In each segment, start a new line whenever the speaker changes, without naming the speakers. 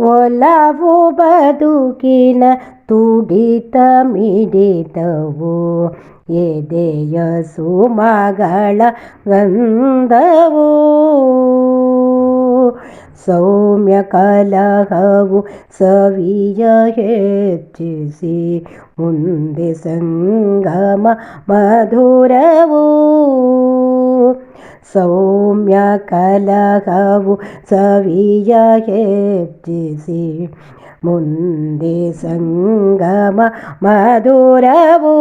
ಒಲವು ಬದುಕಿನ ತುಡಿತ ಮಿಡಿತವು ಎದೆಯ ಸುಮಗಳ ಗಂಧವು ಸೌಮ್ಯ ಕಲಹವು ಸವಿಯ ಹೆಚ್ಚಿಸಿ ಮುಂದೆ ಸಂಗಮ ಮಧುರವು ಸೌಮ್ಯ ಕಲಹವು ಸವಿಯ ಹೆಚ್ಚಿಸಿ ಮುಂದೆ ಸಂಗಮ ಮಧುರವು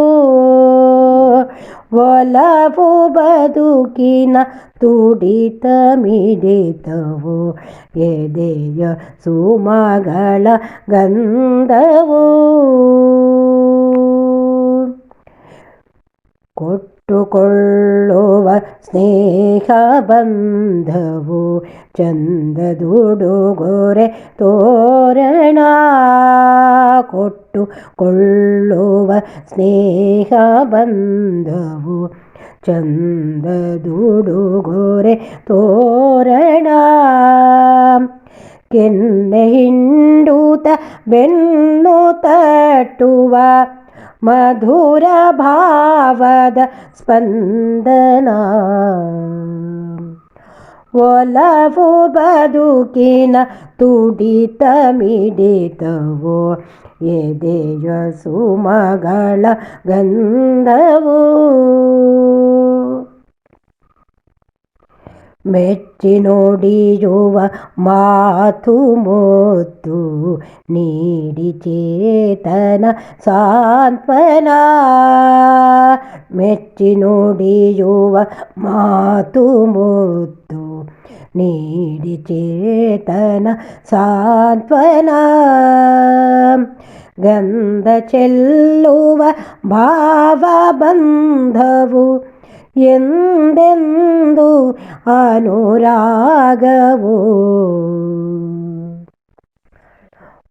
ಒಲವು ಬದುಕಿನ ತುಡಿತ ಮಿಡಿತವು ಎದೆಯ ಸುಮಗಳ ಗಂಧವು ಕೊಟ್ಟುಕೊಳ್ಳುವ ಸ್ನೇಹ ಬಂಧವು ಚಂದದುಡುಗೊರೆ ತೋರಣ ಕೊಟ್ಟುಕೊಳ್ಳುವ ಸ್ನೇಹ ಬಂಧವು ಚಂದದುಡುಗೊರೆ ತೋರಣ ಕೆನ್ನೆ ಹಿಂಡೂತ ಬೆನ್ನು ತಟ್ಟುವ ಮಧುರ ಭಾವದ ಸ್ಪಂದನ. ಒಲವು ಬದುಕಿನ ತುಡಿತ ಮಿಡಿತವೋ ಎದೆಯ ಸುಮಗಳ ಗಂಧವು. ಮೆಚ್ಚಿ ನೋಡಿಯುವ ಮಾತು ಮುತ್ತು ನೀಡಿ ಚೇತನ ಸಾಂತ್ವನ ಮೆಚ್ಚಿ ನೋಡಿಯುವ ಮಾತು ಮುತ್ತು ನೀಡಿ ಚೇತನ ಸಾಂತ್ವನ ಗಂಧ ಚೆಲ್ಲುವ ಭಾವ ಬಂಧವು ಎಂದೆಂದು ಅನುರಾಗವು?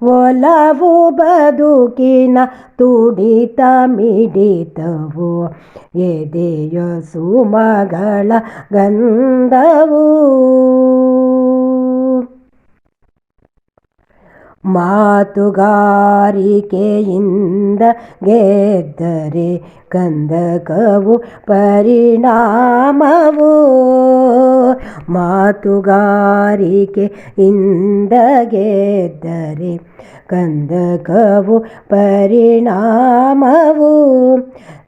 ಒಲವು ಬದುಕಿನ ತುಡಿತ ಮಿಡಿತವು? ಎದೆಯ ಸುಮಗಳ ಗಂಧವು? ಮಾತುಗಾರಿಕೆಯಿಂದ ಗೆದ್ದರೆ ಕಂದಕವು ಪರಿಣಾಮವು. ಮಾತುಗಾರಿಕೆಯಿಂದ ಗೆದ್ದರೆ ಕಂದಕವು ಪರಿಣಾಮವು.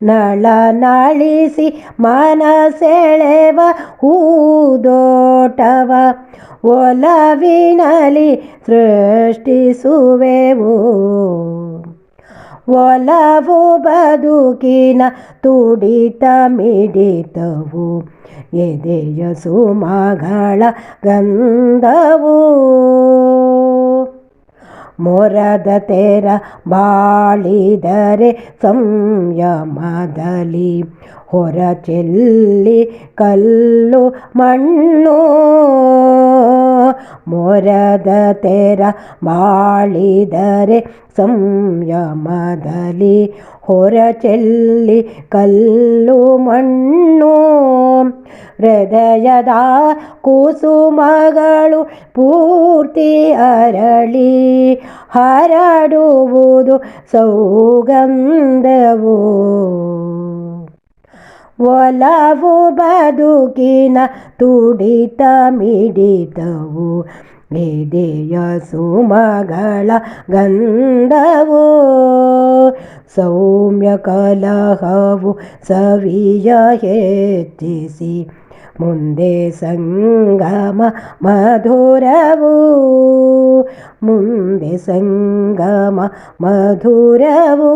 ನಳ ನಳಿಸಿ ಮನಸೆಳೆವ ಹೂದೋಟವ. ಒಲವಿನಲಿ ಸೃಷ್ಟಿಸುವೆವು. ಒಲವು ಬದುಕಿನ ತುಡಿತ ಮಿಡಿತವು. ಎದೆಯ ಸುಮಗಳ ಗಂಧವು. ಮೊರದ ತೆರ ಬಾಳಿದರೆ ಸಂಯಮದಲ್ಲಿ ಹೊರ ಚೆಲ್ಲಿ ಕಲ್ಲು ಮಣ್ಣು ಮೊರದ ತೆರ ಬಾಳಿದರೆ ಸಂಯಮದಲ್ಲಿ ಹೊರ ಚೆಲ್ಲಿ ಕಲ್ಲು ಮಣ್ಣು. ಹೃದಯದ ಕುಸುಮಗಳು ಪೂರ್ತಿ ಅರಳಿ ಹರಡುವುದು ಸೌಗಂಧವು. ಒಲವು ಬದುಕಿನ ತುಡಿತ ಮಿಡಿತವು ಎದೆಯ ಸುಮಗಳ ಗಂಧವು ಸೌಮ್ಯ ಕಲಹವು ಸವಿಯ ಹೆಚ್ಚಿಸಿ ಮುಂದೆ ಸಂಗಮ ಮಧುರವು ಮುಂದೆ ಸಂಗಮ ಮಧುರವು